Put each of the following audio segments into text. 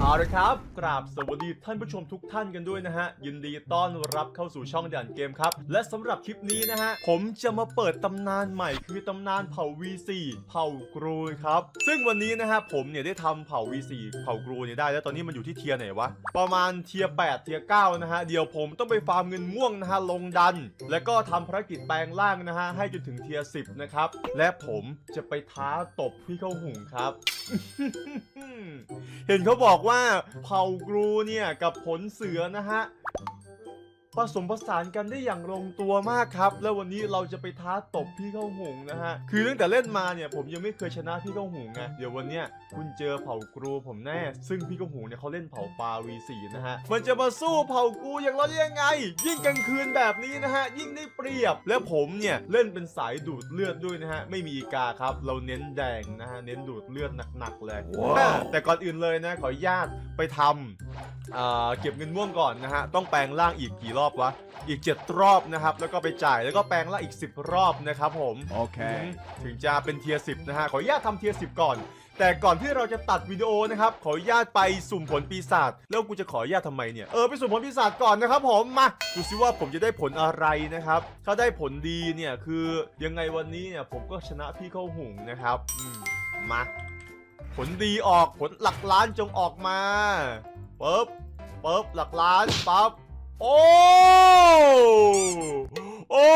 เอาละครับ กราบสวัสดีท่านผู้ชมทุกท่านกันด้วยนะฮะ ยินดีต้อนรับเข้าสู่ช่องด่านเกมครับ และสำหรับคลิปนี้นะฮะ ผมจะมาเปิดตำนานใหม่คือตำนานเผ่า V4 เผ่ากรูครับ ซึ่งวันนี้นะฮะผมเนี่ยได้ทำเผ่า V4 เผ่ากรูเนี่ยได้ แล้วตอนนี้มันอยู่ที่เทียไหนวะ ประมาณเทีย8เทีย9นะฮะ เดี๋ยวผมต้องไปฟาร์มเงินม่วงนะฮะลงดัน แล้วก็ทำภารกิจแปลงร่างนะฮะให้จนถึงเทีย10นะครับ และผมจะไปท้าตบพี่เข้าหุงครับ เห็นเขาบอกว่าเผ่ากรูเนี่ยกับผลเสือนะฮะ ผสมผสานกันได้อย่างลงตัวมากครับ แล้ววันนี้เราจะไปท้าตบพี่เข้าหงนะฮะ คือตั้งแต่เล่นมาเนี่ยผมยังไม่เคยชนะพี่เข้าหงไง เดี๋ยววันเนี้ยคุณเจอเผ่ากรูผมแน่ ซึ่งพี่เข้าหงเนี่ยเขาเล่นเผ่าปลา V4 นะฮะ มันจะมาสู้เผ่ากรูอย่างเราได้ยังไง ยิ่งกลางคืนแบบนี้นะฮะ ยิ่งได้เปรียบ และผมเนี่ยเล่นเป็นสายดูดเลือดด้วยนะฮะ ไม่มีอีกาครับ เราเน้นแดงนะฮะ เน้นดูดเลือดหนักๆเลยว้าวแต่ก่อนอื่นเลยนะขออนุญาตไปทำเอ่อเก็บเงินม่วงก่อนนะฮะต้องแปลงร่างอีกกี่รอบวะอีก 7 รอบนะครับแล้วก็ไปจ่ายแล้วก็แปลงร่างอีก 10 รอบนะครับผม Okay. ถึงจะเป็นเทียร์สินะฮะขออนุญาตทำเทียร์สิก่อน แต่ก่อนที่เราจะตัดวิดีโอนะครับขออนุญาตไปสุ่มผลปีศาจแล้วกูจะขออนุญาตทำไมเนี่ยเออไปสุ่มผลปีศาจก่อนนะครับผมมาดูซิว่าผมจะได้ผลอะไรนะครับถ้าได้ผลดีเนี่ยคือยังไงวันนี้เนี่ยผมก็ชนะพี่เข้าหุงนะครับอืมมาผลดีออกผลหลักล้านจงออกมาปึ๊บ ปึ๊บหลักล้านปั๊บโอ้โอ้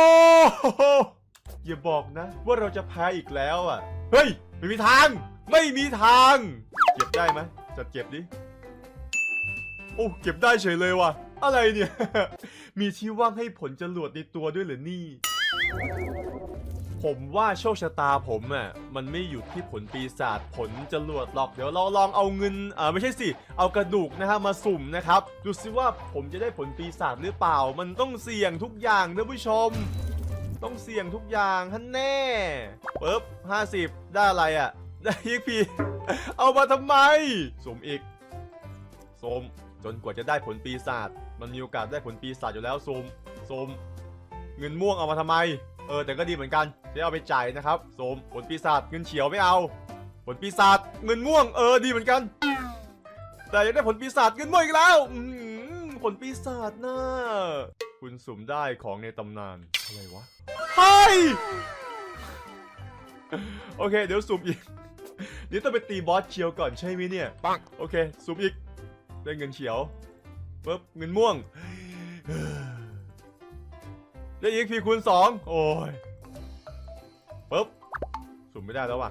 อย่าบอกนะ ว่าเราจะแพ้อีกแล้วอะ เฮ้ย ไม่มีทาง ไม่มีทาง เก็บได้ไหมจัดเก็บดิโอ้เก็บได้เฉยเลยว่ะ อะไรเนี่ย มีที่ว่างให้ผลจรวดในตัวด้วยเหรอนี่ ผมว่าโชคชะตาผมอะมันไม่อยู่ที่ผลปีศาจผลจรวดหรอกเดี๋ยวเราลองเอาเงินอ่าไม่ใช่สิ เอากระดูกนะฮะมาสุ่มนะครับดูสิว่าผมจะได้ผลปีศาจหรือเปล่า มันต้องเสี่ยงทุกอย่างนะผู้ชม ต้องเสี่ยงทุกอย่างฮันแน่ปึ๊บ50ได้อะไรอะ ได้อีกพีเอามาทำไมสุ่มอีกสุ่มจนกว่าจะได้ผลปีศาจมันมีโอกาสได้ผลปีศาจอยู่แล้วสุ่มสุ่มเงินม่วงเอามาทำไม เออแต่ก็ดีเหมือนกันจะเอาไปจ่ายนะครับสมผลปีศาจเงินเฉียวไม่เอา ผลปีศาจเงินม่วงเออดีเหมือนกัน แต่ยังได้ผลปีศาจเงินม่วงอีกแล้วผลปีศาจนะคุณสุ่มได้ของในตำนานอะไรวะเฮ้ยโอเค เดี๋ยวสุ่มอีกเดี๋ยวต้องไปตีบอสเชียวก่อนใช่ไหมเนี่ยปังโอเคสุ่มอีกได้เงินเฉียวปุ๊บเงินม่วง ได้ EXP คูณ2โอ้ยปุ๊บสุ่มไม่ได้แล้วว่ะ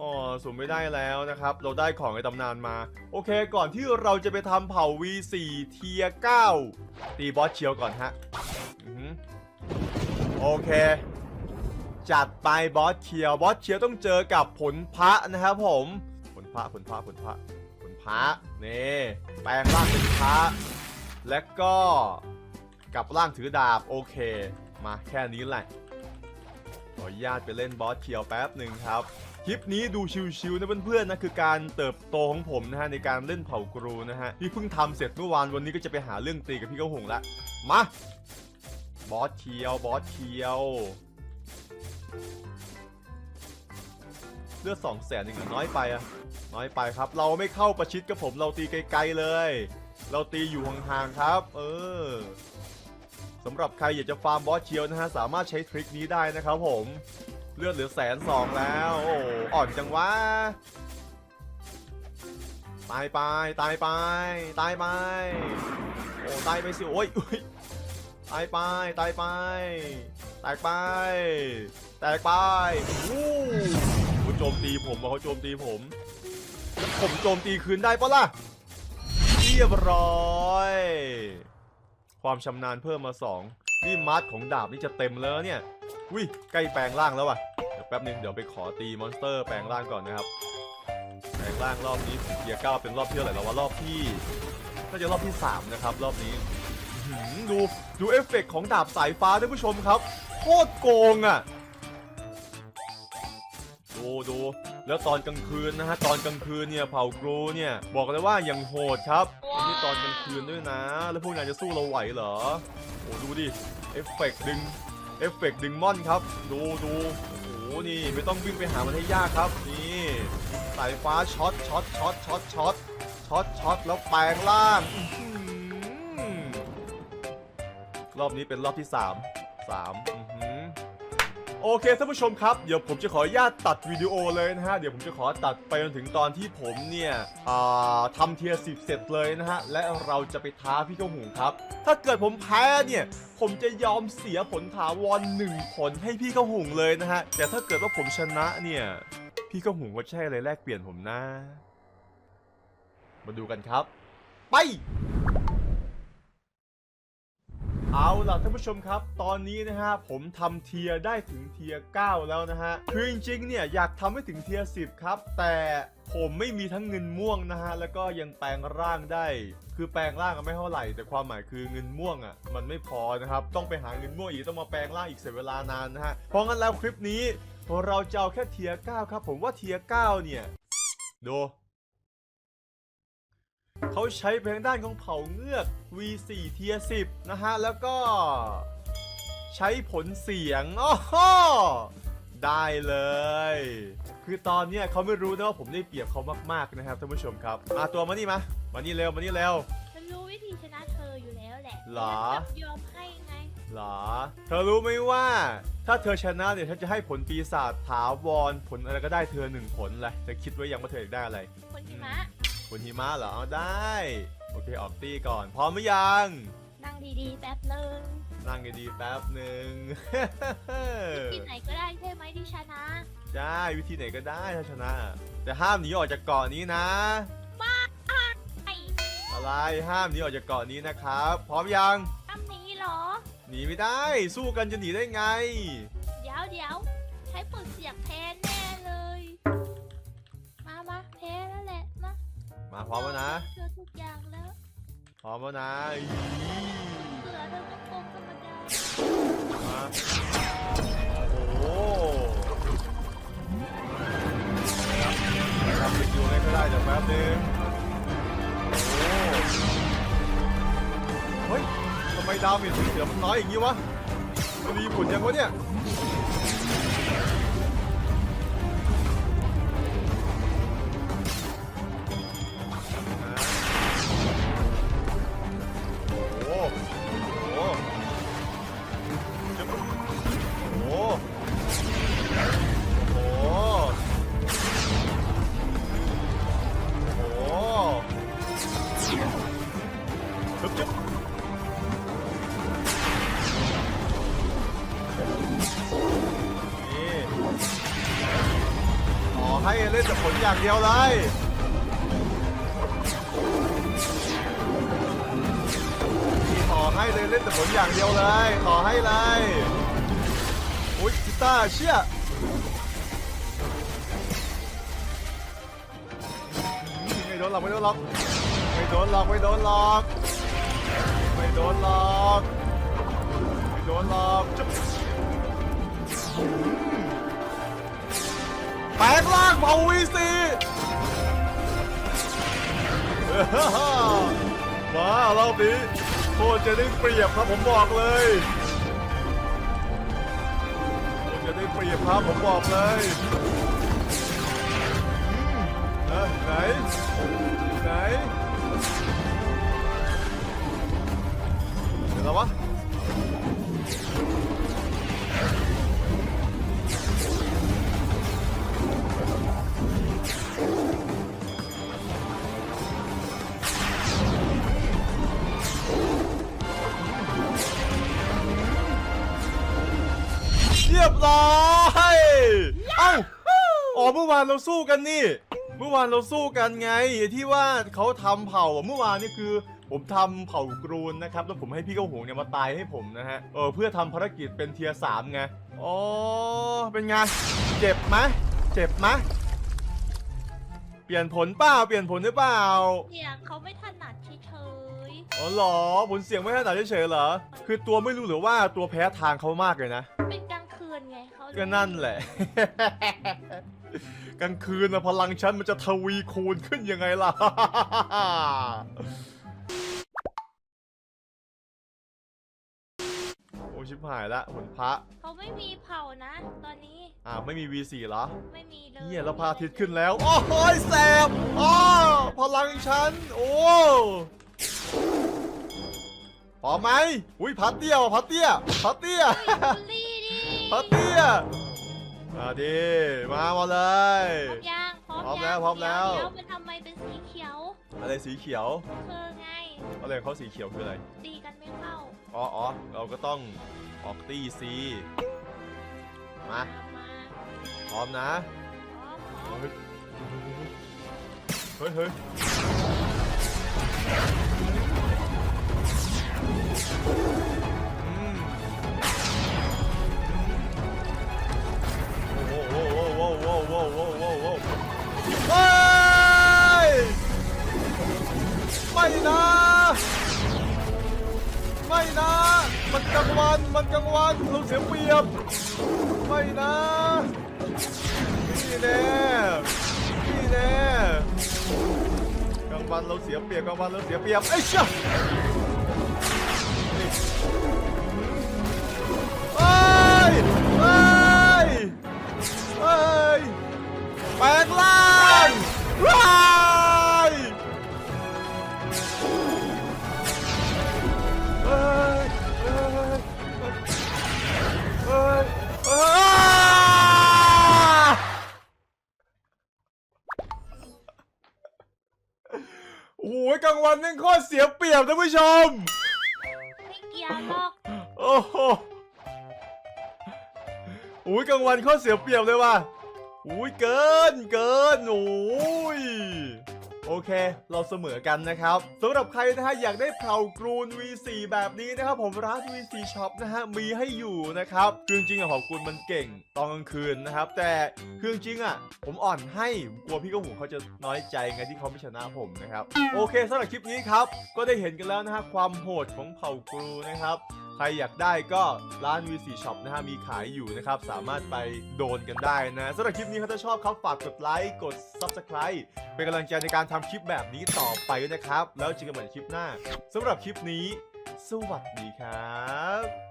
อ๋อสุ่มไม่ได้แล้วนะครับ เราได้ของในตำนานมา โอเค ก่อนที่เราจะไปทำเผ่า V4 เทีย9ตีบอสเชียวก่อนฮะโอเค จัดไปบอสเชียวบอสเชียวต้องเจอกับผลพระนะครับผมผลพระผลพระผลพระผลพระนี่แปลงร่างเป็นพระและก็ กับร่างถือดาบโอเค มาแค่นี้แหละขออนุญาตไปเล่นบอสเคียวแป๊บหนึ่งครับคลิปนี้ดูชิวๆนะเพื่อนๆนะคือการเติบโตของผมนะฮะในการเล่นเผ่ากรูนะฮะที่เพิ่งทำเสร็จเมื่อวานวันนี้ก็จะไปหาเรื่องตีกับพี่เก้าหงละมาบอสเคียวบอสเคียวเลือดสองแสนเองเหรอน้อยไปอะน้อยไปครับ เราไม่เข้าประชิดกับผมเราตีไกลๆเลย เราตีอยู่ห่างๆครับ เออ สำหรับใครอยากจะฟาร์มบอสเชียวนะฮะสามารถใช้ทริคนี้ได้นะครับผมเลือดเหลือแสนสองแล้ว โอ้อ่อนจังวะตายไปตายไปตายไปโอ้ตายไปสิโอ้ยอุ๊ยตายไปตายไปแตกไปแตกไปวู้เขาโจมตีผมเขาโจมตีผมผมโจมตีคืนได้ปะล่ะเรียบร้อย ความชำนาญเพิ่มมา2นี่มัดของดาบนี่จะเต็มแล้วเนี่ยวิใกล้แปลงร่างแล้วว่ะเดี๋ยวแป๊บนึงเดี๋ยวไปขอตีมอนสเตอร์แปลงร่างก่อนนะครับ แปลงร่างรอบนี้เกียร์เก้าเป็นรอบที่เท่าไหร่แล้ววะรอบที่น่าจะรอบที่3นะครับรอบนี้ดูดูเอฟเฟกต์ของดาบสายฟ้าท่านผู้ชมครับโคตรโกงอะดูดูแล้วตอนกลางคืนนะฮะตอนกลางคืนเนี่ยเผ่ากรูเนี่ยบอกเลยว่าอยังโหดครับ ไม่ตอนกลางคืนด้วยนะ แล้วพวกนายจะสู้เราไหวเหรอ โอ้ดูดิ เอฟเฟกต์ดึง เอฟเฟกต์ดึงม่อนครับ ดูดูโอ้โห นี่ไม่ต้องวิ่งไปหามันให้ยากครับ นี่ สายฟ้าช็อต ช็อต ช็อต ช็อต ช็อต ช็อต ช็อต แล้วแปลงร่าง รอบนี้เป็นรอบที่สามสามอื้อหือ โอเคท่านผู้ชมครับ เดี๋ยวผมจะขออนุญาตตัดวิดีโอเลยนะฮะ เดี๋ยวผมจะขอตัดไปจนถึงตอนที่ผมเนี่ยอ่าทำเทียร์สิบเสร็จเลยนะฮะ และเราจะไปท้าพี่เก้าหูครับ ถ้าเกิดผมแพ้เนี่ย ผมจะยอมเสียผลถาวรหนึ่งผลให้พี่เก้าหุงเลยนะฮะ แต่ถ้าเกิดว่าผมชนะเนี่ย พี่เก้าหุงก็ใช่อะไรแลกเปลี่ยนผมนะ มาดูกันครับ ไป เอาล่ะท่านผู้ชมครับ ตอนนี้นะฮะผมทำเทียร์ได้ถึงเทียร์9แล้วนะฮะคือจริงๆเนี่ยอยากทำให้ถึงเทียร์10 ครับ แต่ผมไม่มีทั้งเงินม่วงนะฮะแล้วก็ยังแปลงร่างได้ คือแปลงร่างก็ไม่เท่าไหร่ แต่ความหมายคือเงินม่วงอะมันไม่พอนะครับต้องไปหาเงินม่วงอีกต้องมาแปลงร่างอีกเสียเวลานานนะฮะเพราะงั้นแล้วคลิปนี้เราจะเอาแค่เทียร์9ครับผมว่าเทียร์9เนี่ยดู เขาใช้เพลงด้านของเผ่าเงือก V4 เทีย10 นะฮะ แล้วก็ใช้ผลเสียงอ้อได้เลย คือตอนเนี้ยเขาไม่รู้นะว่าผมได้เปรียบเขามากๆนะครับท่านผู้ชมครับมาตัวมานี่มามานี่เร็วมานี่เร็ว ฉันรู้วิธีชนะเธออยู่แล้วแหละหรอ ฉันจะยอมให้ไง หรอ เธอรู้ไหมว่า ถ้าเธอชนะเนี่ยฉันจะให้ผลปีศาจถาวรผลอะไรก็ได้เธอหนึ่งผลเลยเธอคิดไว้ยังว่าเธออยากได้อะไร คนหิมะ ผลหิมะเหรอเอาได้ โอเคออกตีก่อนพร้อมหรือยัง นั่งดีๆ แป๊บนึงนั่งกันดีๆแป๊บหนึ่ง ที่ไหนก็ได้ใช่ไหมที่ชนะ ได้วิธีไหนก็ได้ถ้าชนะ แต่ห้ามหนีออกจากเกาะนี้นะ ไอ้อะไรห้ามหนีออกจากเกาะนี้นะครับ พร้อมยังทำนี้เหรอ หนีไม่ได้ สู้กันจะหนีได้ไง เดี๋ยวเดี๋ยว มาพร้อมแล้วนะ เจอทุกอย่างแล้วพร้อมแล้วนะอีเสือเธอก็โกงธรรมดามาโอ้ทำสกิลอะไรก็ได้เดี๋ยวแป๊บนึงโอ้เฮ้ยทำไมดาวเมจสีเสือมันน้อยอย่างนี้วะมันมีผลยังวะเนี่ย ล่นแต่ผลอย่างเดียวเลยขอให้เลยเล่นแต่ผลอย่างเดียวเลย ขอให้เลยอุ้ยกีตาเชี่ยไม่โดนหรอกไม่โดนหรอกไม่โดนหรอกไม่โดนหรอกไม่โดนหรอกไม่โดนหรอกจุ๊บ แปลงร่างเผาวีซีมารอบนี้โคตรจะได้เปรียบครับผมบอกเลยโคตรจะได้เปรียบครับผมบอกเลยนะไหน ไหนเดี๋ยวแล้ววะ รียบร้อยเอ้าอ๋อเมื่อวานเราสู้กันนี่ เมื่อวานเราสู้กันไงที่ว่าเขาทำเผ่าอะเมื่อวานนี่คือ ผมทำเผ่ากรูนนะครับ แล้วผมให้พี่เก้าหงเนี่ยมาตายให้ผมนะฮะเออเพื่อทำภารกิจเป็นเทียร์สามไงอ๋อเป็นไงเจ็บไหมเจ็บไหมเปลี่ยนผลเปล่าเปลี่ยนผลหรือเปล่า เสียงเขาไม่ถนัดเฉยอ๋อเหรอผลเสียงไม่ถนัดเฉยๆเหรอ คือตัวไม่รู้หรือว่าตัวแพ้ทางเขามากเลยนะๆเป็นกลางคืนไง เขาเลยก็นั่นแหละ กลางคืนนะพลังฉันมันจะทวีคูณขึ้นยังไงล่ะ โอ้ชิบบหายละหุ่นพระ เขาไม่มีเผานะ ตอนนี้อ่าวไม่มี V4 เหรอ ไม่มีเลยเนี่ยแล้วพระอาทิตย์ขึ้นแล้ว โอ้โหยแสบอ้อพลังฉัน โอ้พอไหม อุ้ยพัดเตี้ยว่ะพัดเตี้ยพัดเตี้ยเฮ้ยบูลลี่ ดิพัดเตี้ยมาดิมามาเลย พร้อมยังพร้อมพร้อมยังแล้วพร้อมแล้ว เดี๋ยวมันทำไมเป็นสีเขียวอะไรสีเขียวคือไง อะไรของเขาสีเขียวคืออะไร ตีกันไม่เข้าอ๋ออ๋อเราก็ต้องออกตีซีมามาพร้อมนะ พร้อมพร้อมเฮ้ยเฮ้ยอื โอ้โหโอ้โหโอ้โหโอ้โหโอ้โหเฮ้ยไม่นะ ไม่นะ มันกลางวัน มันกลางวันเราเสียเปรียบ ไม่นะนี่แน่นี่แน่กลางวันเราเสียเปรียบกลางวันเราเสียเปรียบไอ้เชี่ยเอ้ แปลงร่างว้ายเอ้ยเอ้ยเอ้ยเอ้ยโอ้ยกลางวันนี่โคตรเสียเปรียบท่านผู้ชม ไม่เกี่ยวหรอกโอ้โหโอ้ยกลางวันโคตรเสียเปรียบเลยว่ะโอ้ยเกินเกินโอ้ยโอเค เราเสมอกันนะครับสำหรับใครนะฮะอยากได้เผากรูน V4 แบบนี้นะครับผมร้าน V4 Shop นะฮะมีให้อยู่นะครับคือจริงอะเผากรูนมันเก่งตอนกลางคืนนะครับ แต่คือจริงอะผมอ่อนให้กลัวพี่กระหูเขาจะน้อยใจไงที่เขาไม่ชนะผมนะครับ โอเคสำหรับคลิปนี้ครับ ก็ได้เห็นกันแล้วนะฮะความโหดของเผ่ากรูนะครับ ครอยากได้ก็ร้านวีซีช็อปนะฮะมีขายอยู่นะครับ สามารถไปโดนกันได้นะสำหรับคลิปนี้ถ้าชอบครับฝากกดไลค์กด Subscribe เป็นกำลังใจในการทำคลิปแบบนี้ต่อไปนะครับ แล้วเจอกันใหม่คลิปหน้าสำหรับคลิปนี้ สวัสดีครับ